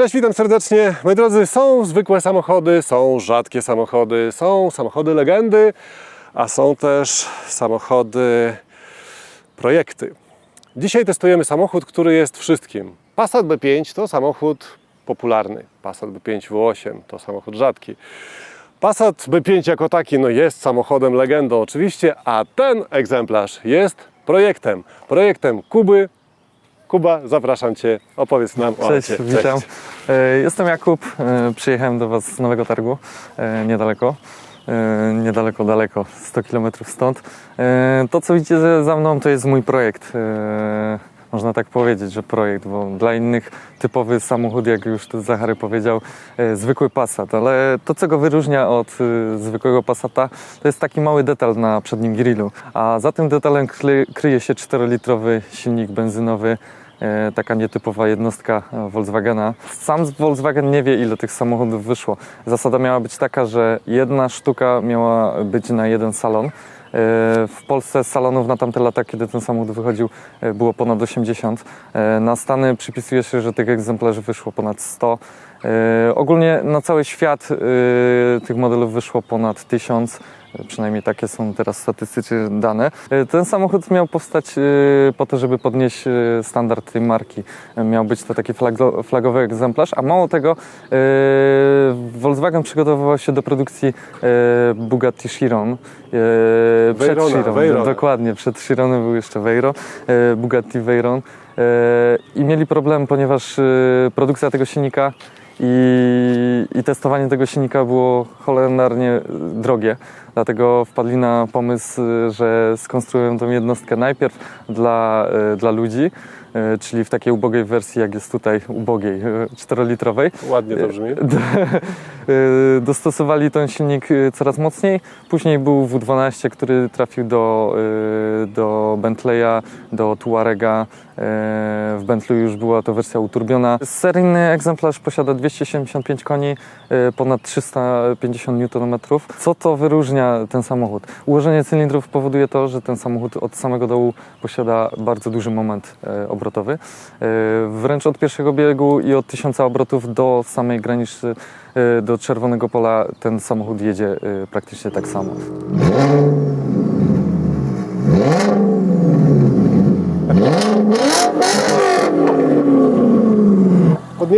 Cześć, witam serdecznie. Moi drodzy, są zwykłe samochody, są rzadkie samochody, są samochody legendy, a są też samochody projekty. Dzisiaj testujemy samochód, który jest wszystkim. Passat B5 to samochód popularny. Passat B5 W8 to samochód rzadki. Passat B5 jako taki no jest samochodem legendą oczywiście, a ten egzemplarz jest projektem. Projektem Kuby. Kuba, zapraszam Cię, opowiedz nam o Cześć, aucie. witam. E, Jestem Jakub, e, przyjechałem do Was z Nowego Targu, e, niedaleko. Niedaleko, daleko, 100 km stąd. To, co widzicie za mną, to jest mój projekt. Można tak powiedzieć, że projekt, bo dla innych typowy samochód, jak już Zachary powiedział, e, zwykły Passat, ale to, co go wyróżnia od e, zwykłego Passata, to jest taki mały detal na przednim grillu, a za tym detalem kry- kryje się 4-litrowy silnik benzynowy taka nietypowa jednostka e, Volkswagena. Sam Volkswagen nie wie, ile tych samochodów wyszło. Zasada miała być taka, że jedna sztuka miała być na jeden salon. E, W Polsce salonów na tamte lata, kiedy ten samochód wychodził, e, było ponad 80. E, Na Stany przypisuje się, że tych egzemplarzy wyszło ponad 100. E, Ogólnie na cały świat e, tych modelów wyszło ponad 1000. Przynajmniej takie są teraz statystyczne dane. E, Ten samochód miał powstać e, po to, żeby podnieść e, standard tej marki. Miał być to taki flago, flagowy egzemplarz, a mało tego, Volkswagen przygotowywał się do produkcji Bugatti Chiron. Przed Veyrona, Chiron, Veyron. dokładnie, przed Chironem był jeszcze Veyron, Bugatti Veyron. I mieli problem, ponieważ produkcja tego silnika i, i testowanie tego silnika było cholernie drogie. Dlatego wpadli na pomysł, y, że skonstruują tą jednostkę najpierw dla, y, dla ludzi, y, czyli w takiej ubogiej wersji, jak jest tutaj, ubogiej, y, 4-litrowej. Ładnie to brzmi. Dostosowali ten silnik coraz mocniej. Później był W12, który trafił do, do Bentleya, do Tuarega. Y, W Bentleyu już była to wersja uturbiona. Seryjny egzemplarz posiada 275 koni, y, ponad 350 Nm. Co to wyróżnia ten samochód? Ułożenie cylindrów powoduje to, że ten samochód od samego dołu posiada bardzo duży moment e, obrotowy. E, Wręcz od pierwszego biegu i od 1000 obrotów do samej granicy, e, do czerwonego pola ten samochód jedzie e, praktycznie tak samo.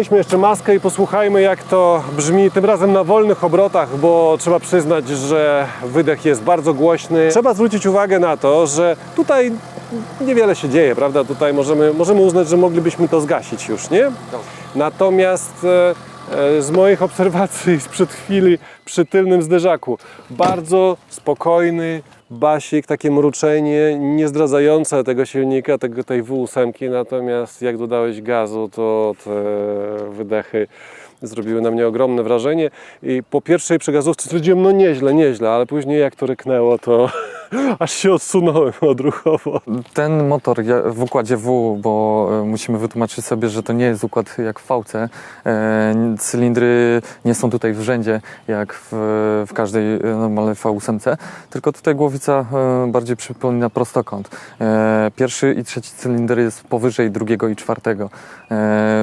Podnieśmy jeszcze maskę i posłuchajmy, jak to brzmi tym razem na wolnych obrotach, bo trzeba przyznać, że wydech jest bardzo głośny. Trzeba zwrócić uwagę na to, że tutaj niewiele się dzieje, prawda? Tutaj możemy, możemy uznać, że moglibyśmy to zgasić już, nie? Natomiast e, e, z moich obserwacji sprzed chwili przy tylnym zderzaku bardzo spokojny basik, takie mruczenie nie zdradzające tego silnika, tego, tej W8, natomiast jak dodałeś gazu, to te wydechy zrobiły na mnie ogromne wrażenie. I po pierwszej przegazówce stwierdziłem, no nieźle, nieźle, ale później jak to ryknęło, to aż się odsunąłem odruchowo. Ten motor w układzie W, bo e, musimy wytłumaczyć sobie, że to nie jest układ jak w V. E, Cylindry nie są tutaj w rzędzie jak w, w każdej e, normalnej V8, tylko tutaj głowica e, bardziej przypomina prostokąt. Pierwszy i trzeci cylinder jest powyżej drugiego i czwartego.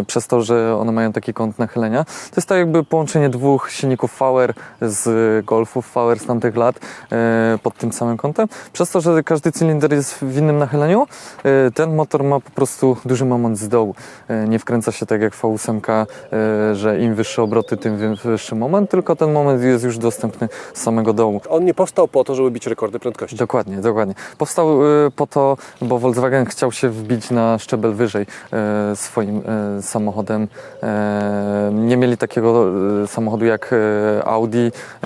Przez to, że one mają taki kąt nachylenia. To jest tak jakby połączenie dwóch silników VR z Golfów VR z tamtych lat pod tym samym kątem. Przez to, że każdy cylinder jest w innym nachyleniu, e, ten motor ma po prostu duży moment z dołu. E, Nie wkręca się tak jak V8, e, że im wyższe obroty, tym wyższy moment, tylko ten moment jest już dostępny z samego dołu. On nie powstał po to, żeby bić rekordy prędkości. Dokładnie, dokładnie. Powstał y, po to, bo Volkswagen chciał się wbić na szczebel wyżej y, swoim y, samochodem. Y, nie mieli takiego y, samochodu jak y, Audi,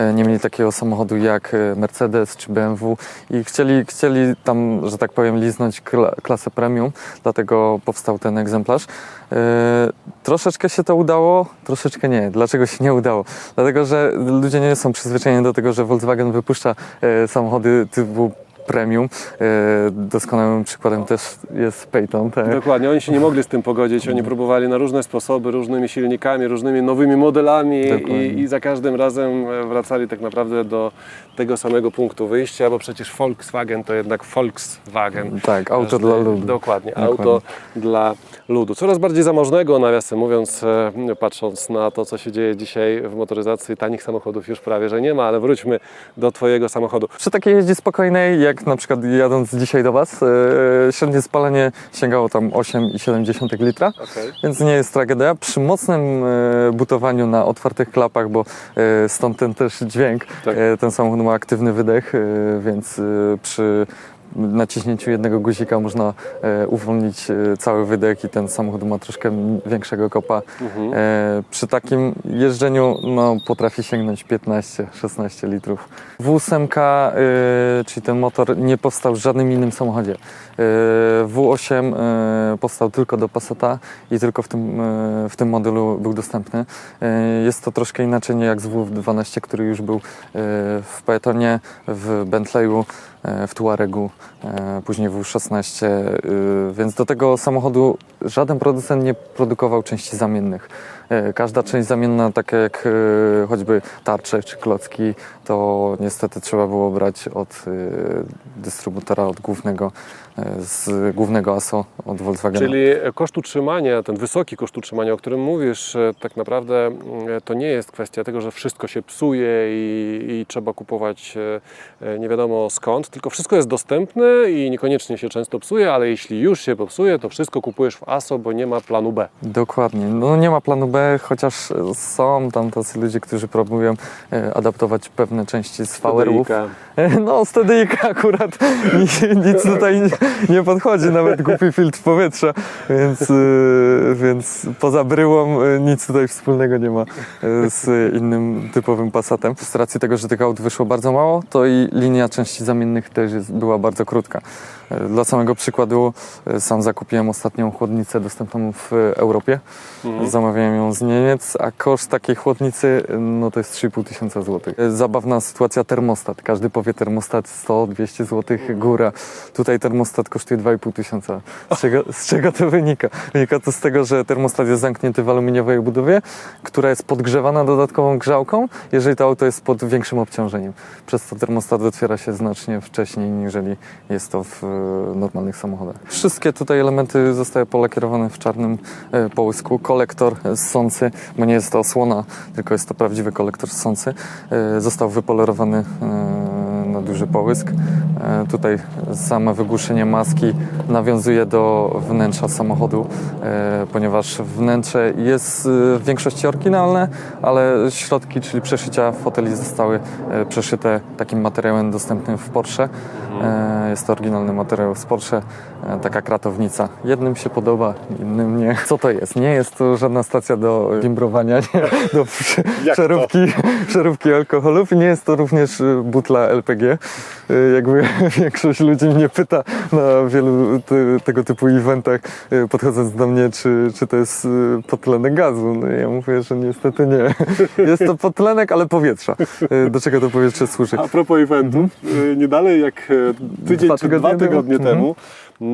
y, nie mieli takiego samochodu jak y, Mercedes czy BMW i chcieli, chcieli tam, że tak powiem, liznąć kla, klasę premium, dlatego powstał ten egzemplarz. Y, troszeczkę się to udało, troszeczkę nie. Dlaczego się nie udało? Dlatego, że ludzie nie są przyzwyczajeni do tego, że Volkswagen wypuszcza e, samochody typu premium. E, Doskonałym przykładem też jest Peyton. Tak? Dokładnie, oni się nie mogli z tym pogodzić. Oni próbowali na różne sposoby, różnymi silnikami, różnymi nowymi modelami i, i za każdym razem e, wracali tak naprawdę do tego samego punktu wyjścia, bo przecież Volkswagen to jednak Volkswagen. Tak, auto Każdy- dla ludu. Dokładnie, Dokładnie. auto dla ludu. Coraz bardziej zamożnego, nawiasem mówiąc, e, patrząc na to, co się dzieje dzisiaj w motoryzacji, tanich samochodów już prawie, że nie ma, ale wróćmy do Twojego samochodu. Przy takiej jeździe spokojnej, jak na przykład jadąc dzisiaj do Was, e, średnie spalanie sięgało tam 8,7 litra. Okay. Więc nie jest tragedia. Przy mocnym e, butowaniu na otwartych klapach, bo e, stąd ten też dźwięk, Tak. e, ten samochód ma aktywny wydech, e, więc e, przy naciśnięciu jednego guzika można e, uwolnić e, cały wydech i ten samochód ma troszkę większego kopa. Mhm. E, przy takim jeżdżeniu no, potrafi sięgnąć 15-16 litrów. W8, e, czyli ten motor, nie powstał w żadnym innym samochodzie. E, W8 e, powstał tylko do Passata i tylko w tym, e, w tym modelu był dostępny. E, jest to troszkę inaczej nie jak z W12, który już był e, w Peytonie, w Bentleyu, w Tuaregu, e, później W16, e, więc do tego samochodu żaden producent nie produkował części zamiennych. E, Każda część zamienna, taka jak e, choćby tarcze czy klocki, to niestety trzeba było brać od e, dystrybutora, od głównego, e, z głównego ASO, od Volkswagena. Czyli koszt utrzymania, ten wysoki koszt utrzymania, o którym mówisz, e, tak naprawdę mm, to nie jest kwestia tego, że wszystko się psuje i, i trzeba kupować e, e, nie wiadomo skąd, tylko wszystko jest dostępne i niekoniecznie się często psuje, ale jeśli już się popsuje, to wszystko kupujesz w ASO, bo nie ma planu B. Dokładnie. No nie ma planu B, chociaż są tam tacy ludzie, którzy próbują e, adaptować pewne części z. TDI-ka. No, z TDI akurat nic, nic tutaj nie, nie podchodzi, nawet głupi filtr powietrza, więc, y, więc poza bryłą y, nic tutaj wspólnego nie ma y, z innym typowym Passatem. Z racji tego, że tych aut wyszło bardzo mało, to i linia części zamiennych też jest, była bardzo krótka. Dla samego przykładu sam zakupiłem ostatnią chłodnicę dostępną w Europie. Mhm. Zamawiałem ją z Niemiec, a koszt takiej chłodnicy no to jest 3,5 tysiąca złotych. Zabawna sytuacja termostat. Każdy powie termostat 100-200 złotych góra. Tutaj termostat kosztuje 2,5 tysiąca. Z czego, z czego to wynika? Wynika to z tego, że termostat jest zamknięty w aluminiowej obudowie, która jest podgrzewana dodatkową grzałką, jeżeli to auto jest pod większym obciążeniem. Przez to termostat otwiera się znacznie wcześniej, niżeli jest to w e, normalnych samochodach. Wszystkie tutaj elementy zostały polakierowane w czarnym e, połysku. Kolektor ssący, bo nie jest to osłona, tylko jest to prawdziwy kolektor ssący, e, został wypolerowany na duży połysk. Tutaj same wygłuszenie maski nawiązuje do wnętrza samochodu, e, ponieważ wnętrze jest e, w większości oryginalne, ale środki, czyli przeszycia foteli zostały e, przeszyte takim materiałem dostępnym w Porsche. Jest to oryginalny materiał z Porsche, taka kratownica. Jednym się podoba, innym nie. Co to jest? Nie jest to żadna stacja do wimbrowania, nie, do przeróbki, przeróbki alkoholów i nie jest to również butla LPG. Jakby większość ludzi mnie pyta na wielu te, tego typu eventach, e, podchodząc do mnie, czy, czy to jest e, podtlenek gazu. No ja mówię, że niestety nie. Jest to podtlenek, ale powietrza. E, Do czego to powietrze służy? A propos eventów, y, nie dalej jak tydzień Dwa czy dwa tygodnie tygodnie temu. temu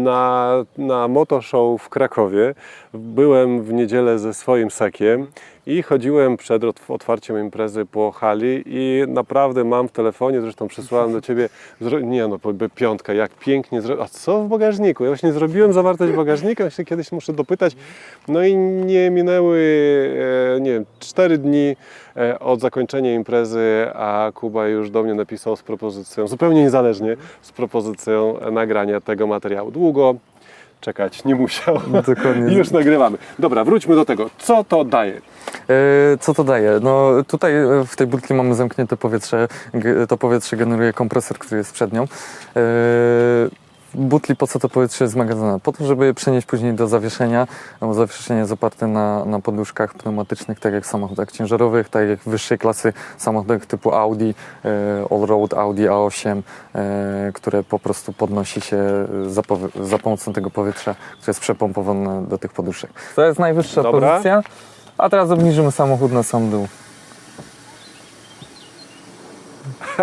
na, na Motoshow w Krakowie byłem w niedzielę ze swoim sekiem i chodziłem przed otw- otwarciem imprezy po hali i naprawdę mam w telefonie, zresztą przesłałem do Ciebie, nie no, piątka, jak pięknie a co w bagażniku? Ja właśnie zrobiłem zawartość bagażnika, właśnie kiedyś muszę dopytać, no i nie minęły, e, nie wiem, cztery dni e, od zakończenia imprezy, a Kuba już do mnie napisał z propozycją, zupełnie niezależnie, z propozycją nagrania tego materiału. Długo czekać nie musiał. Dokładnie. I już nagrywamy. Dobra, wróćmy do tego. Co to daje? E, Co to daje? No tutaj e, w tej butli mamy zamknięte powietrze. To powietrze generuje kompresor, który jest przed nią. Butli po co to powietrze jest zmagazynowane? Po to, żeby je przenieść później do zawieszenia. Bo zawieszenie jest oparte na, na poduszkach pneumatycznych, tak jak w samochodach ciężarowych, tak jak w wyższej klasy samochodach typu Audi, e, Allroad Audi A8, e, które po prostu podnosi się za, za pomocą tego powietrza, które jest przepompowane do tych poduszek. To jest najwyższa Dobra. pozycja. A teraz obniżymy samochód na sam dół.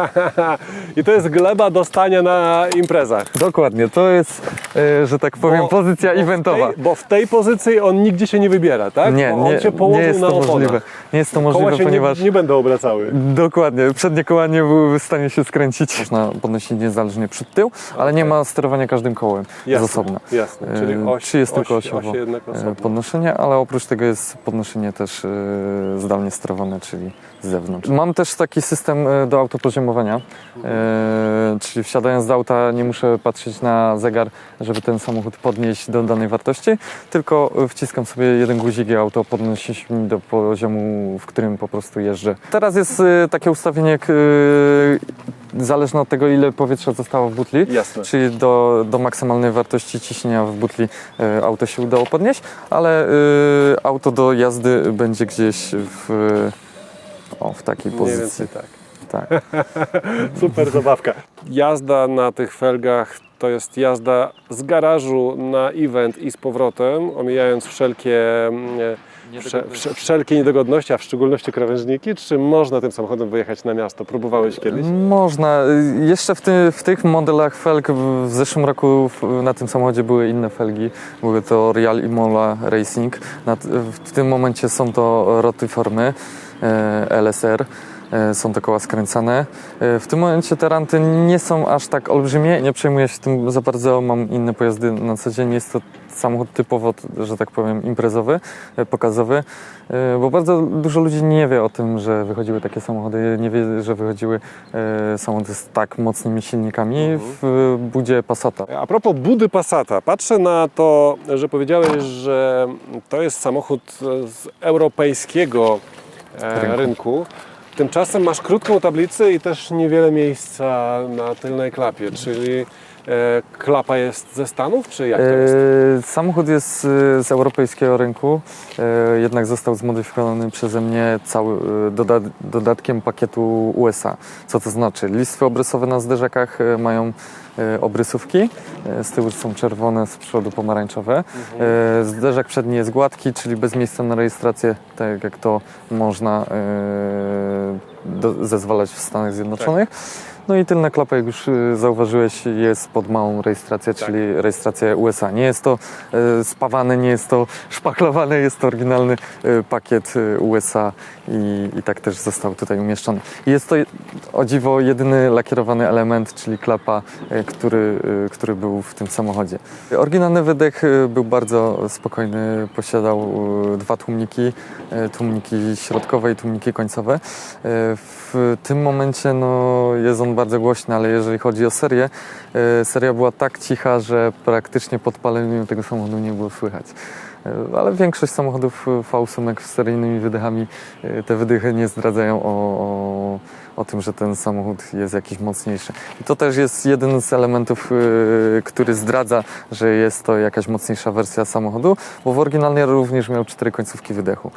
I to jest gleba do stania na imprezach. Dokładnie, to jest, e, że tak powiem, Bo- pozycja bo w eventowa. Tej, bo w tej pozycji on nigdzie się nie wybiera, tak? Nie, Bo on nie, cię położył nie jest na to oponach. możliwe. Nie jest to Koła możliwe, się ponieważ nie, nie będą obracały. dokładnie, przednie koła nie byłyby w stanie się skręcić. Można podnosić niezależnie przód tył, ale nie ma sterowania każdym kołem z Jasne, osobna. Jasne, czyli E, oś, Czy jest tylko oś, osiowo oś jednak e, osobno. podnoszenie, ale oprócz tego jest podnoszenie też e, zdalnie sterowane, czyli z zewnątrz. Mam też taki system e, do autopoziomowania, e, czyli wsiadając do auta nie muszę patrzeć na zegar, żeby ten samochód podnieść do danej wartości, tylko wciskam sobie jeden guzik i auto podnosi mi do poziomu, w którym po prostu jeżdżę. Teraz jest e, takie ustawienie, jak, zależne od tego ile powietrza zostało w butli, Jasne. czyli do, do maksymalnej wartości ciśnienia w butli auto się udało podnieść, ale auto do jazdy będzie gdzieś w, o, w takiej Mniej pozycji. więcej tak. Tak. Super zabawka. Jazda na tych felgach to jest jazda z garażu na event i z powrotem, omijając wszelkie, mm, wsze, wsze, wszelkie niedogodności, a w szczególności krawężniki. Czy można tym samochodem wyjechać na miasto? Próbowałeś kiedyś? Można. Y, Jeszcze w, ty, w tych modelach felg w, zeszłym roku na tym samochodzie były inne felgi. Były to Real Imola Racing. W tym momencie są to rotyformy e, LSR. E, Są to koła skręcane. E, W tym momencie te ranty nie są aż tak olbrzymie. Nie przejmuję się tym za bardzo. Mam inne pojazdy na co dzień. Jest to samochód typowo, że tak powiem, imprezowy, e, pokazowy. E, Bo bardzo dużo ludzi nie wie o tym, że wychodziły takie samochody. Nie wie, że wychodziły e, samochody z tak mocnymi silnikami w budzie Passata. A propos budy Passata, patrzę na to, że powiedziałeś, że to jest samochód z europejskiego e, Rynku. rynku. Tymczasem masz krótką tablicę i też niewiele miejsca na tylnej klapie, czyli e, klapa jest ze Stanów, czy jak to jest? E, Samochód jest e, z europejskiego rynku, e, jednak został zmodyfikowany przeze mnie cały, e, doda dodatkiem pakietu USA. Co to znaczy? Listwy obrysowe na zderzakach e, mają e, obrysówki, e, z tyłu są czerwone, z przodu pomarańczowe. E, Zderzak przedni jest gładki, czyli bez miejsca na rejestrację, tak jak to można e, zezwalać w Stanach Zjednoczonych. No i tylna klapa, jak już y, zauważyłeś, jest pod małą rejestrację, Tak. czyli rejestracja USA. Nie jest to y, spawane, nie jest to szpachlowane, jest to oryginalny y, pakiet USA i, i tak też został tutaj umieszczony. Jest to o dziwo jedyny lakierowany element, czyli klapa, który, który był w tym samochodzie. Oryginalny wydech był bardzo spokojny, posiadał dwa tłumniki, tłumniki środkowe i tłumniki końcowe. W tym momencie no, jest on bardzo głośny, ale jeżeli chodzi o serię, y, seria była tak cicha, że praktycznie pod paleniem tego samochodu nie było słychać. Y, Ale większość samochodów y, V8 z seryjnymi wydechami, te wydechy nie zdradzają o, o, o tym, że ten samochód jest jakiś mocniejszy. I to też jest jeden z elementów, który zdradza, że jest to jakaś mocniejsza wersja samochodu, bo w oryginalnie również miał cztery końcówki wydechu.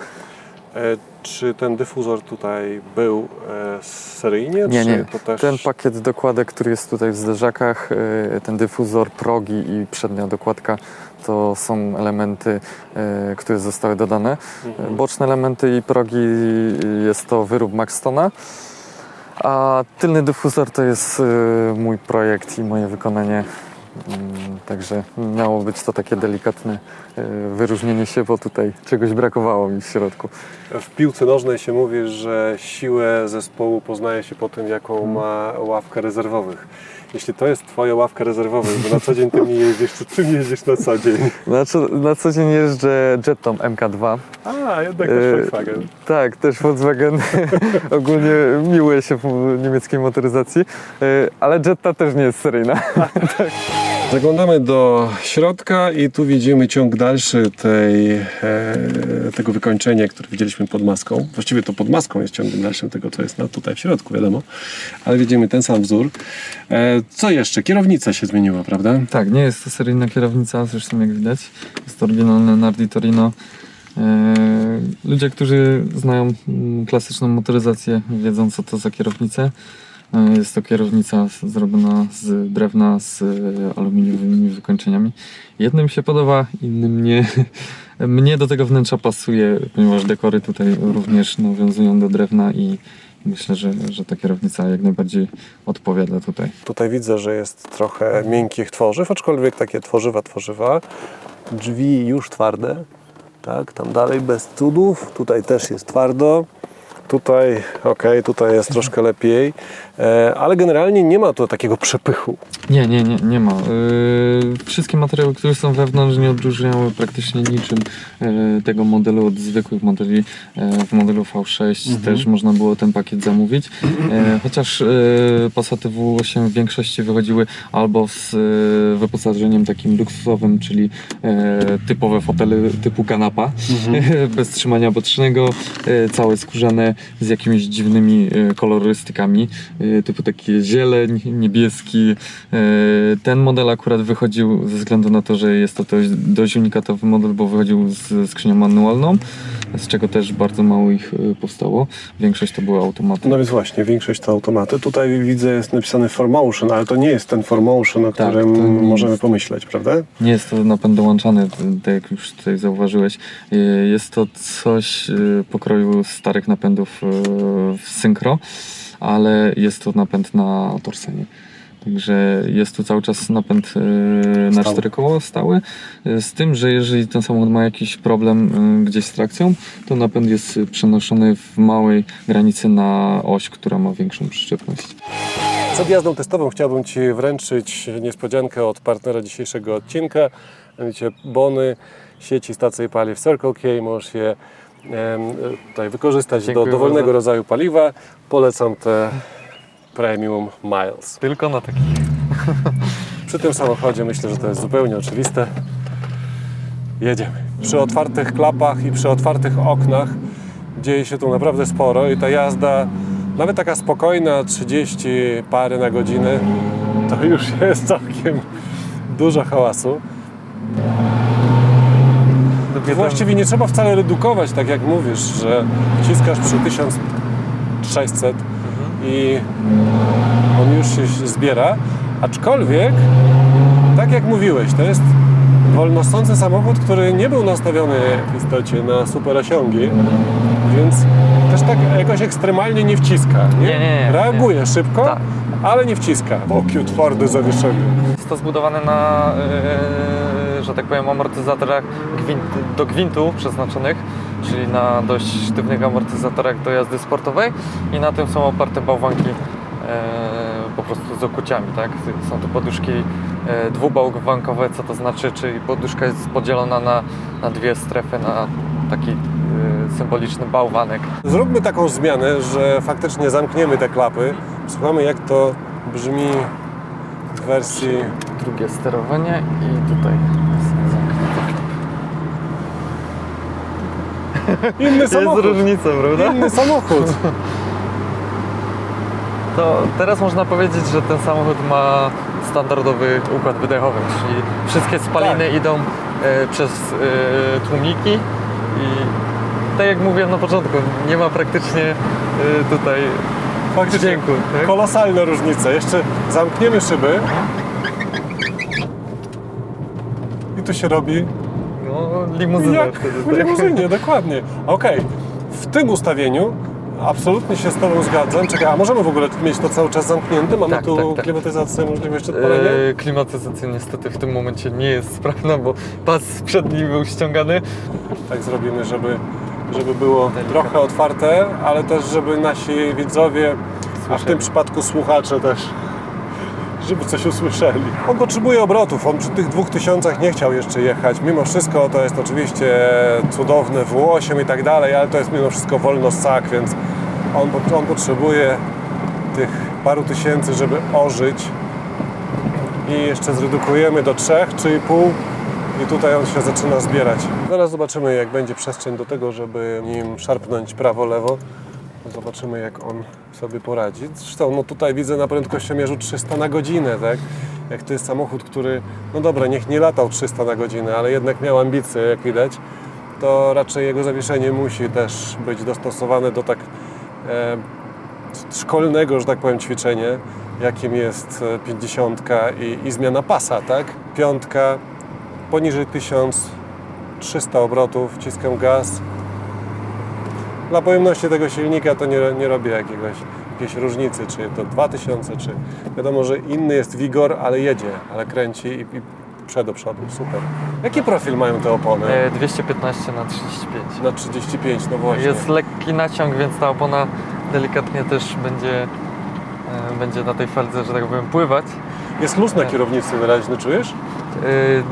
E, czy ten dyfuzor tutaj był e, seryjnie? Nie, nie. Też... Ten pakiet dokładek, który jest tutaj w zderzakach, y, ten dyfuzor, progi i przednia dokładka, to są elementy, które zostały dodane. Mhm. Boczne elementy i progi jest to wyrób Maxtona, a tylny dyfuzor to jest mój projekt i moje wykonanie. Mm, Także miało być to takie delikatne y, wyróżnienie się, bo tutaj czegoś brakowało mi w środku. W piłce nożnej się mówi, że siłę zespołu poznaje się po tym, jaką Mhm. ma ławkę rezerwowych. Jeśli to jest twoja ławka rezerwowych, bo na co dzień tym nie jeździsz, to czym jeździsz na co dzień? Znaczy, na co dzień jeżdżę Jetą MK2. A, jednak też E, Volkswagen. Tak, też Volkswagen. Ogólnie miłuje się w niemieckiej motoryzacji, e, ale Jetta też nie jest seryjna. Zaglądamy do środka i tu widzimy ciąg dalszy tej, e, tego wykończenia, które widzieliśmy pod maską. Właściwie to pod maską jest ciągiem dalszym tego, co jest na, tutaj w środku, wiadomo. Ale widzimy ten sam wzór. E, co jeszcze? Kierownica się zmieniła, prawda? Tak, nie jest to seryjna kierownica, zresztą jak widać. Jest to oryginalne Nardi Torino. E, Ludzie, którzy znają mm, klasyczną motoryzację, wiedzą co to za kierownicę. E, Jest to kierownica zrobiona z drewna z e, aluminiowymi wykończeniami. Jednym się podoba, innym nie. Mnie do tego wnętrza pasuje, ponieważ dekory tutaj również nawiązują do drewna i, Myślę, że, że ta kierownica jak najbardziej odpowiada tutaj. Tutaj widzę, że jest trochę miękkich tworzyw, aczkolwiek takie tworzywa, tworzywa. Drzwi już twarde, tak, tam dalej bez cudów. Tutaj też jest twardo. Tutaj, ok, tutaj jest troszkę lepiej, e, ale generalnie nie ma tu takiego przepychu. Nie, nie, nie, nie ma. Yy, wszystkie materiały, które są wewnątrz nie odróżniały praktycznie niczym yy, tego modelu od zwykłych modeli. W modelu V6 też można było ten pakiet zamówić. Chociaż Passaty W8 w większości wychodziły albo z wyposażeniem takim luksusowym, czyli typowe fotele typu kanapa, bez trzymania bocznego, całe skórzane z jakimiś dziwnymi yy, kolorystykami, yy, typu taki zieleń, niebieski, E, Ten model akurat wychodził ze względu na to, że jest to dość, dość unikatowy model, bo wychodził z skrzynią manualną, z czego też bardzo mało ich e, powstało. Większość to były automaty. No więc właśnie, większość to automaty. Tutaj widzę jest napisany 4Motion, ale to nie jest ten 4Motion, o Tak, którym możemy jest. pomyśleć, prawda? Nie jest to napęd dołączany, tak jak już tutaj zauważyłeś. E, Jest to coś e, pokroju starych napędów e, w synchro, ale jest to napęd na torsenie. Także jest tu cały czas napęd e, na Stały. cztery koło stały. e, Z tym, że jeżeli ten samochód ma jakiś problem e, gdzieś z trakcją, to napęd jest przenoszony w małej granicy na oś, która ma większą przyczepność. Przed jazdą testową chciałbym Ci wręczyć niespodziankę od partnera dzisiejszego odcinka. Mianowicie bony sieci stacji paliw Circle K. Możesz je tutaj wykorzystać Dziękuję do dowolnego bardzo. rodzaju paliwa. Polecam te Premium Miles. Tylko na taki. Przy tym samochodzie myślę, że to jest zupełnie oczywiste. Jedziemy. Przy otwartych klapach i przy otwartych oknach dzieje się tu naprawdę sporo i ta jazda, nawet taka spokojna, 30 pary na godzinę, to już jest całkiem dużo hałasu. Właściwie nie trzeba wcale redukować, tak jak mówisz, że wciskasz przy 1600 i on już się zbiera, aczkolwiek, tak jak mówiłeś, to jest wolnosący samochód, który nie był nastawiony w istocie na super osiągi, więc też tak jakoś ekstremalnie nie wciska. Nie, Nie, nie, nie, Reaguje szybko, Tak. ale nie wciska. Okiu, twarde zawieszenie. Jest to zbudowane na, yy, że tak powiem, amortyzatorach gwint, do gwintu przeznaczonych, czyli na dość sztywnych amortyzatorach do jazdy sportowej i na tym są oparte bałwanki yy, po prostu z okuciami, tak? Są to poduszki yy, dwubałwankowe, co to znaczy, czyli poduszka jest podzielona na, na dwie strefy, na taki yy, symboliczny bałwanek. Zróbmy taką zmianę, że faktycznie zamkniemy te klapy. Słuchamy jak to brzmi w wersji Drugie sterowanie i tutaj jest inny Jest samochód. różnica, prawda? Inny samochód. To teraz można powiedzieć, że ten samochód ma standardowy układ wydechowy, czyli wszystkie spaliny Tak. idą e, przez e, tłumiki i tak jak mówiłem na początku, nie ma praktycznie e, tutaj Faktycznie dźwięku. Tak? kolosalne różnice. Jeszcze zamkniemy szyby. Tu się robi No, limuzyna jak wtedy. w Tak? limuzynie, dokładnie. Okej, w tym ustawieniu absolutnie się z Tobą zgadzam. Czekaj, a możemy w ogóle mieć to cały czas zamknięte? Mamy Tak, tu tak, tak. klimatyzację, możliwość odpalenia? E, Klimatyzacja niestety w tym momencie nie jest sprawna, bo pas przedni był ściągany. Tak zrobimy, żeby, żeby było Delikatnie. trochę otwarte, ale też żeby nasi widzowie, a w tym przypadku słuchacze też, żeby coś usłyszeli. On potrzebuje obrotów, on przy tych dwóch tysiącach nie chciał jeszcze jechać. Mimo wszystko to jest oczywiście cudowne W8 i tak dalej, ale to jest mimo wszystko wolno ssak, więc on, on potrzebuje tych paru tysięcy, żeby ożyć. I jeszcze zredukujemy do 3, 3,5 i tutaj on się zaczyna zbierać. Zaraz zobaczymy, jak będzie przestrzeń do tego, żeby nim szarpnąć prawo-lewo. Zobaczymy, jak on sobie poradzi. Zresztą no tutaj widzę na prędkościomierzu 300 na godzinę, tak? Jak to jest samochód, który, no dobra, niech nie latał 300 na godzinę, ale jednak miał ambicje, jak widać, to raczej jego zawieszenie musi też być dostosowane do tak e, szkolnego, że tak powiem, ćwiczenia, jakim jest e, 50 i, i zmiana pasa, tak? Piątka poniżej 1300 obrotów, wciskam gaz dla pojemności tego silnika to nie, nie robię jakiegoś, jakiejś różnicy, czy to 2000, czy wiadomo, że inny jest Wigor, ale jedzie, ale kręci i, i przed do przodu, super. Jaki profil mają te opony? E, 215 na 35. Na 35, no właśnie. Jest lekki naciąg, więc ta opona delikatnie też będzie, e, będzie na tej faldze, że tak powiem, pływać. Jest luz na kierownicy wyraźny, czujesz?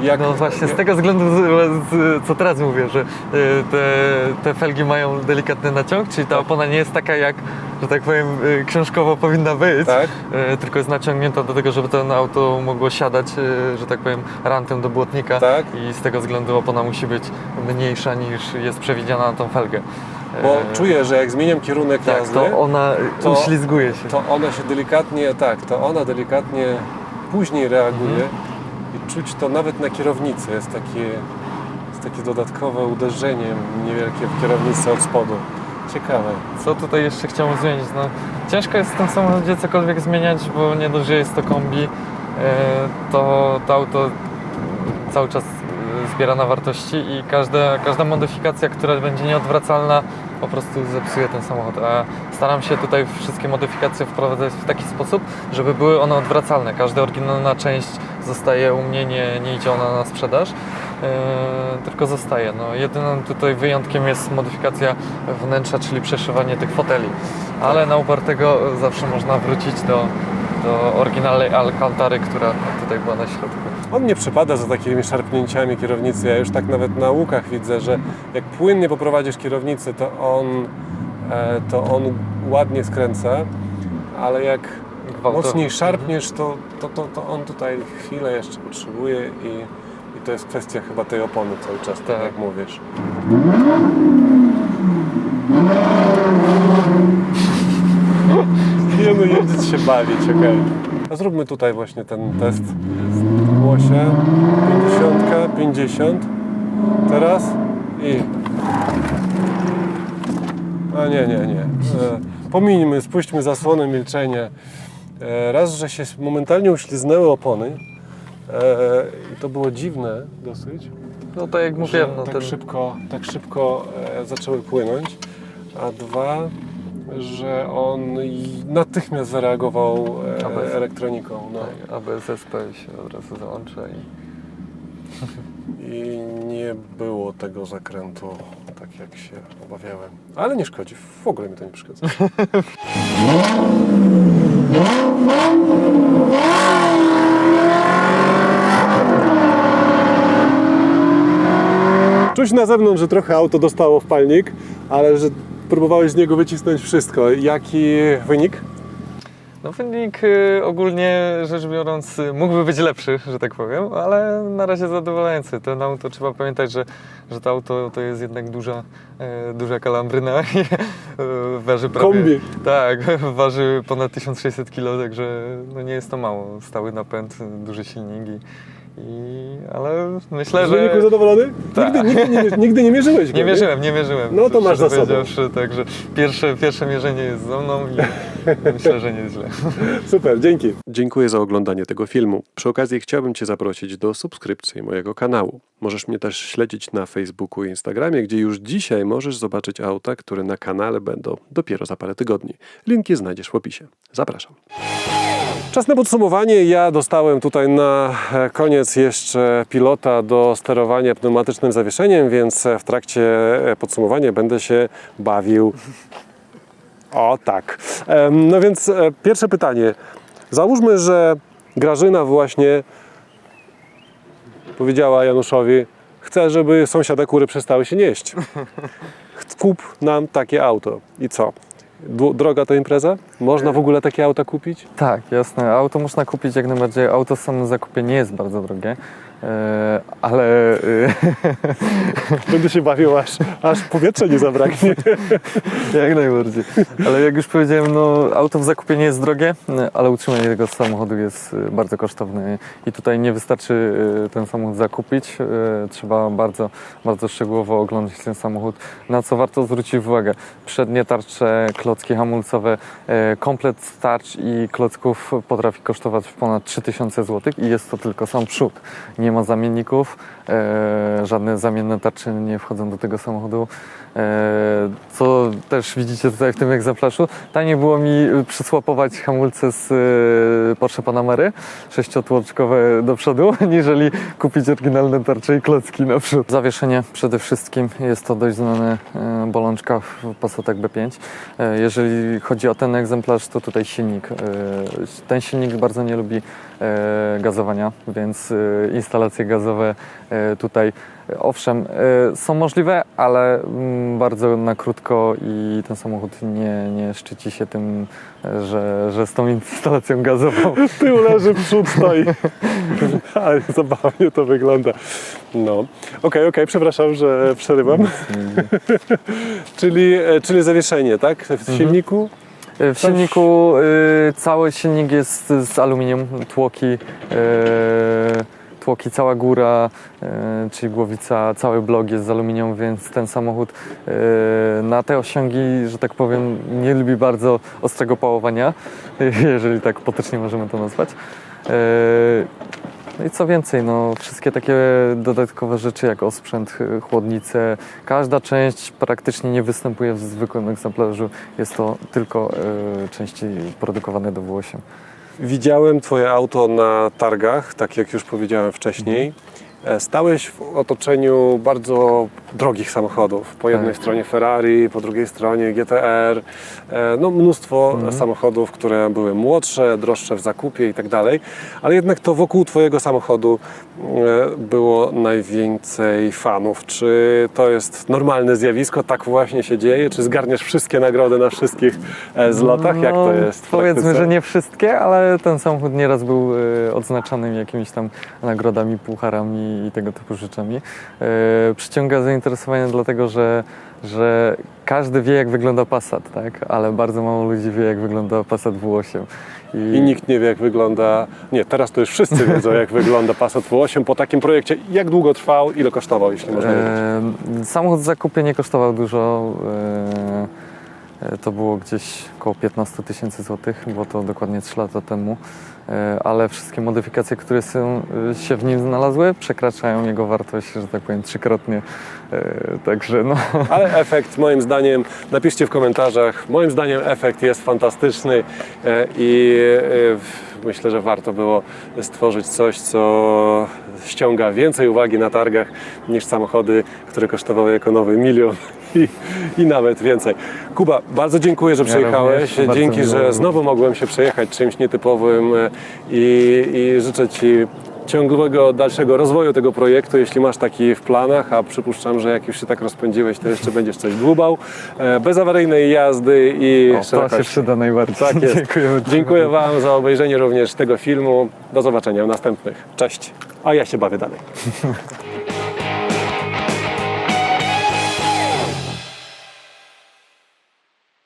E, Jak- no właśnie z tego względu, co teraz mówię, że e, te, te felgi mają delikatny naciąg, czyli ta opona nie jest taka jak, że tak powiem, e, książkowo powinna być, Tak. tylko jest naciągnięta do tego, żeby to auto mogło siadać, że tak powiem, rantem do błotnika Tak. i z tego względu opona musi być mniejsza niż jest przewidziana na tą felgę. Bo czuję, że jak zmieniam kierunek tak, jazdy, to ona to- uślizguje się. to ona się delikatnie, tak, to ona delikatnie później reaguje Mhm. i czuć to nawet na kierownicy. Jest takie, jest takie dodatkowe uderzenie niewielkie w kierownicę od spodu. Ciekawe. Co tutaj jeszcze chciałbym zmienić? No, ciężko jest w tym samochodzie cokolwiek zmieniać, bo nie dość, że jest to kombi, e, to to auto cały czas zbiera na wartości i każda, każda modyfikacja, która będzie nieodwracalna, po prostu zepsuje ten samochód. A staram się tutaj wszystkie modyfikacje wprowadzać w taki sposób, żeby były one odwracalne. Każda oryginalna część zostaje u mnie, nie, nie idzie ona na sprzedaż, e, tylko zostaje. No, jedynym tutaj wyjątkiem jest modyfikacja wnętrza, czyli przeszywanie tych foteli. Ale na upartego zawsze można wrócić do, do oryginalnej Alcantary, która tutaj była na środku. On nie przypada za takimi szarpnięciami kierownicy. Ja już tak nawet na łukach widzę, że jak płynnie poprowadzisz kierownicę, to on, e, to on ładnie skręca, ale jak mocniej szarpniesz, to, to, to, to on tutaj chwilę jeszcze potrzebuje i, i to jest kwestia chyba tej opony cały czas, tak, Tak. jak mówisz. Nie no, jeździć się bawić, okej. A zróbmy tutaj właśnie ten test głosie. 50, 50. Teraz i... A nie, nie, nie. E, pomińmy, spuśćmy zasłonę milczenia. E, raz, że się momentalnie uśliznęły opony e, i to było dziwne dosyć, No tak jak mówiłem, no tak, ten, szybko, tak szybko e, zaczęły płynąć, a dwa, że on natychmiast zareagował e, ABS. elektroniką no, tak, ABS-SP się od razu załącza i i nie było tego zakrętu tak jak się obawiałem. Ale nie szkodzi, w ogóle mi to nie przeszkadza. Czuć na zewnątrz, że trochę auto dostało w palnik, ale że próbowałeś z niego wycisnąć wszystko. Jaki wynik? No wynik y, ogólnie rzecz biorąc y, mógłby być lepszy, że tak powiem, ale na razie zadowalający. Ten auto trzeba pamiętać, że, że to auto to jest jednak duża, e, duża kalambryna i waży prawie... Kombi. Tak, waży ponad 1600 kg, także no nie jest to mało. Stały napęd, duży silnik i, i ale myślę, że... wyniku zadowolony? Tak. Nigdy, nigdy, nie, nigdy nie mierzyłeś go, Nie mierzyłem, nie mierzyłem. No to masz za sobą. Także pierwsze, pierwsze mierzenie jest ze mną i myślę, że nieźle. Super, dzięki. Dziękuję za oglądanie tego filmu. Przy okazji chciałbym Cię zaprosić do subskrypcji mojego kanału. Możesz mnie też śledzić na Facebooku i Instagramie, gdzie już dzisiaj możesz zobaczyć auta, które na kanale będą dopiero za parę tygodni. Linki znajdziesz w opisie. Zapraszam. Czas na podsumowanie. Ja dostałem tutaj na e, koniec jeszcze pilota do sterowania pneumatycznym zawieszeniem, więc w trakcie e, podsumowania będę się bawił. O tak. No więc e, pierwsze pytanie. Załóżmy, że Grażyna właśnie powiedziała Januszowi, chcę, żeby sąsiada kury przestały się nieść. Kup nam takie auto. I co? Droga to impreza? Można w ogóle takie auta kupić? Tak, jasne. Auto można kupić jak najbardziej. Auto w samym zakupie nie jest bardzo drogie, ale e, Będę się bawił, aż, aż powietrza nie zabraknie. jak najbardziej. Ale jak już powiedziałem, no, auto w zakupie nie jest drogie, e, ale utrzymanie tego samochodu jest e, bardzo kosztowne i tutaj nie wystarczy e, ten samochód zakupić. e, Trzeba bardzo, bardzo szczegółowo oglądać ten samochód. Na co warto zwrócić uwagę? Przednie tarcze, klocki hamulcowe, e, komplet tarcz i klocków potrafi kosztować ponad 3000 zł i jest to tylko sam przód. Nie ma zamienników, e, żadne zamienne tarcze nie wchodzą do tego samochodu. E, Co też widzicie tutaj w tym egzemplarzu. Taniej było mi przysłapować hamulce z y, Porsche Panamery sześciotłoczkowe do przodu, niżeli kupić oryginalne tarcze i klocki naprzód. Zawieszenie przede wszystkim jest to dość znana e, bolączka w Passatach B5. E, Jeżeli chodzi o ten egzemplarz, to tutaj silnik. e, Ten silnik bardzo nie lubi e, gazowania, więc e, instalacje gazowe e, tutaj e, owszem e, są możliwe, ale mm, bardzo na krótko i ten samochód nie, nie szczyci się tym, że, że z tą instalacją gazową Tył leży, przód stoi. Ale zabawnie to wygląda. No. Okej, okej, przepraszam, że przerywam. czyli, e, czyli zawieszenie, tak? W silniku? E, W silniku y, cały silnik jest z aluminium, tłoki, y, tłoki cała góra, y, czyli głowica, cały blok jest z aluminium, więc ten samochód y, na te osiągi, że tak powiem, nie lubi bardzo ostrego pałowania, jeżeli tak potocznie możemy to nazwać. Y, no i co więcej, no, wszystkie takie dodatkowe rzeczy jak osprzęt, chłodnice, każda część praktycznie nie występuje w zwykłym egzemplarzu. Jest to tylko y, części produkowane do W8. Widziałem Twoje auto na targach, tak jak już powiedziałem wcześniej. E, Stałeś w otoczeniu bardzo drogich samochodów. Po jednej Tak. stronie Ferrari, po drugiej stronie GTR. E, No, mnóstwo samochodów, które były młodsze, droższe w zakupie i tak dalej. Ale jednak to wokół Twojego samochodu e, było najwięcej fanów. Czy to jest normalne zjawisko? Tak właśnie się dzieje? Czy zgarniesz wszystkie nagrody na wszystkich e, zlotach? Jak to jest? w Powiedzmy, że nie wszystkie, ale ten samochód nieraz był odznaczany jakimiś tam nagrodami, pucharami i tego typu rzeczami. Y, przyciąga zainteresowanie dlatego, że, że każdy wie jak wygląda Passat, tak? ale bardzo mało ludzi wie jak wygląda Passat W8. I nikt nie wie, jak wygląda. Nie, teraz to już wszyscy wiedzą, jak wygląda Passat W8 po takim projekcie. Jak długo trwał, ile kosztował, jeśli można wiedzieć? E, samochód w zakupie nie kosztował dużo. E, e, to było gdzieś około 15 tysięcy złotych, było to dokładnie 3 lata temu. E, ale wszystkie modyfikacje, które są, e, się w nim znalazły, przekraczają jego wartość, że tak powiem, trzykrotnie. E, także no. Ale efekt, moim zdaniem, napiszcie w komentarzach, moim zdaniem efekt jest fantastyczny i myślę, że warto było stworzyć coś, co ściąga więcej uwagi na targach niż samochody, które kosztowały jako nowy milion i, i nawet więcej. Kuba, bardzo dziękuję, że przyjechałeś. również, bardzo Dzięki, że znowu mogłem się przejechać czymś nietypowym e, i, i życzę Ci ciągłego dalszego rozwoju tego projektu, jeśli masz taki w planach, a przypuszczam, że jak już się tak rozpędziłeś, to jeszcze będziesz coś dłubał. E, Bez awaryjnej jazdy i O, to się szerokości. przyda najbardziej. Tak jest. Dziękujemy. Dziękuję Wam za obejrzenie również tego filmu. Do zobaczenia w następnych. Cześć. A ja się bawię dalej.